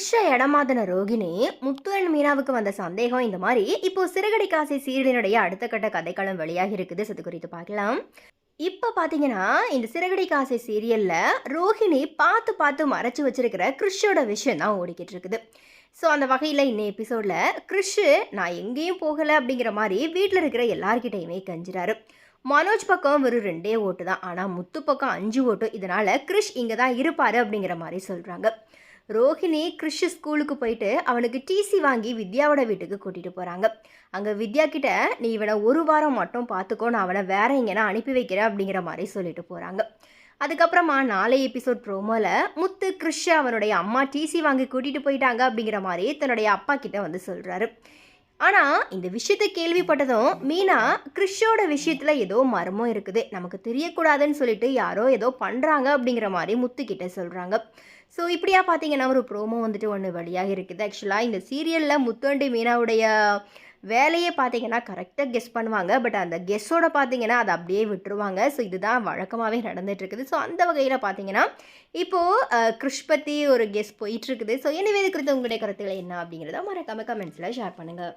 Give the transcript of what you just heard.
புருஷ இடமாதன ரோகிணி முத்து அண்ட் மீனாவுக்கு வந்த சந்தேகம் இந்த மாதிரி. இப்போ சிறுகடி காசை சீரியலினுடைய அடுத்த கட்ட கதைக்களம் வெளியாகி இருக்குது. அது குறித்து பார்க்கலாம். இப்போ பார்த்தீங்கன்னா இந்த சிறகடி காசை சீரியலில் ரோஹிணி பார்த்து பார்த்து மறைச்சி வச்சிருக்கிற கிறிஷோட விஷயம் தான் ஓடிக்கிட்டு இருக்குது. ஸோ அந்த வகையில் இன்னும் எபிசோடில் கிறிஷு நான் எங்கேயும் போகலை அப்படிங்கிற மாதிரி வீட்டில் இருக்கிற எல்லார்கிட்டையுமே கஞ்சுறாரு. மனோஜ் பக்கம் வெறும் ரெண்டே ஓட்டு தான். ஆனால் முத்து பக்கம் அஞ்சு ஓட்டு. இதனால் கிறிஷ் இங்கே தான் இருப்பார் அப்படிங்கிற மாதிரி சொல்கிறாங்க ரோஹிணி கிறிஷ் ஸ்கூலுக்கு போயிட்டு அவனுக்கு டிசி வாங்கி வித்யாவோட வீட்டுக்கு கூட்டிகிட்டு போகிறாங்க அங்கே வித்யா கிட்ட நீ இவனை ஒரு வாரம் மட்டும் பார்த்துக்கோ நான் அவனை வேற எங்கேனா அனுப்பி வைக்கிறேன் அப்படிங்கிற மாதிரி சொல்லிட்டு போகிறாங்க அதுக்கப்புறமா நாளை எபிசோட் ப்ரோமோவில் முத்து கிறிஷ் அவனுடைய அம்மா டிசி வாங்கி கூட்டிகிட்டு போயிட்டாங்க அப்படிங்கிற மாதிரி தன்னுடைய அப்பா கிட்ட வந்து சொல்கிறாரு ஆனால் இந்த விஷயத்தை கேள்விப்பட்டதும் மீனா கிறிஷோட விஷயத்தில் ஏதோ மர்மம் இருக்குது. நமக்கு தெரியக்கூடாதுன்னு சொல்லிட்டு யாரோ ஏதோ பண்ணுறாங்க அப்படிங்கிற மாதிரி முத்துக்கிட்ட சொல்கிறாங்க ஸோ இப்படியா பார்த்தீங்கன்னா ஒரு ப்ரோமோ வந்துட்டு ஒன்று வழியாக இருக்குது. ஆக்சுவலாக இந்த சீரியலில் முத்துவண்டி மீனாவுடைய வேலையை பார்த்தீங்கன்னா கரெக்டாக கெஸ் பண்ணுவாங்க. பட் அந்த கெஸ்ஸோட பார்த்தீங்கன்னா அதை அப்படியே விட்டுருவாங்க. ஸோ இதுதான் வழக்கமாகவே நடந்துட்டு இருக்குது ஸோ அந்த வகையில் பார்த்தீங்கன்னா இப்போது கிருஷ் பற்றி ஒரு கெஸ் போயிட்டுருக்குது. ஸோ எனவே இது குறித்து உங்களுடைய கருத்துக்களை என்ன அப்படிங்கிறத மறக்காம கமெண்ட்ஸில் ஷேர் பண்ணுங்கள்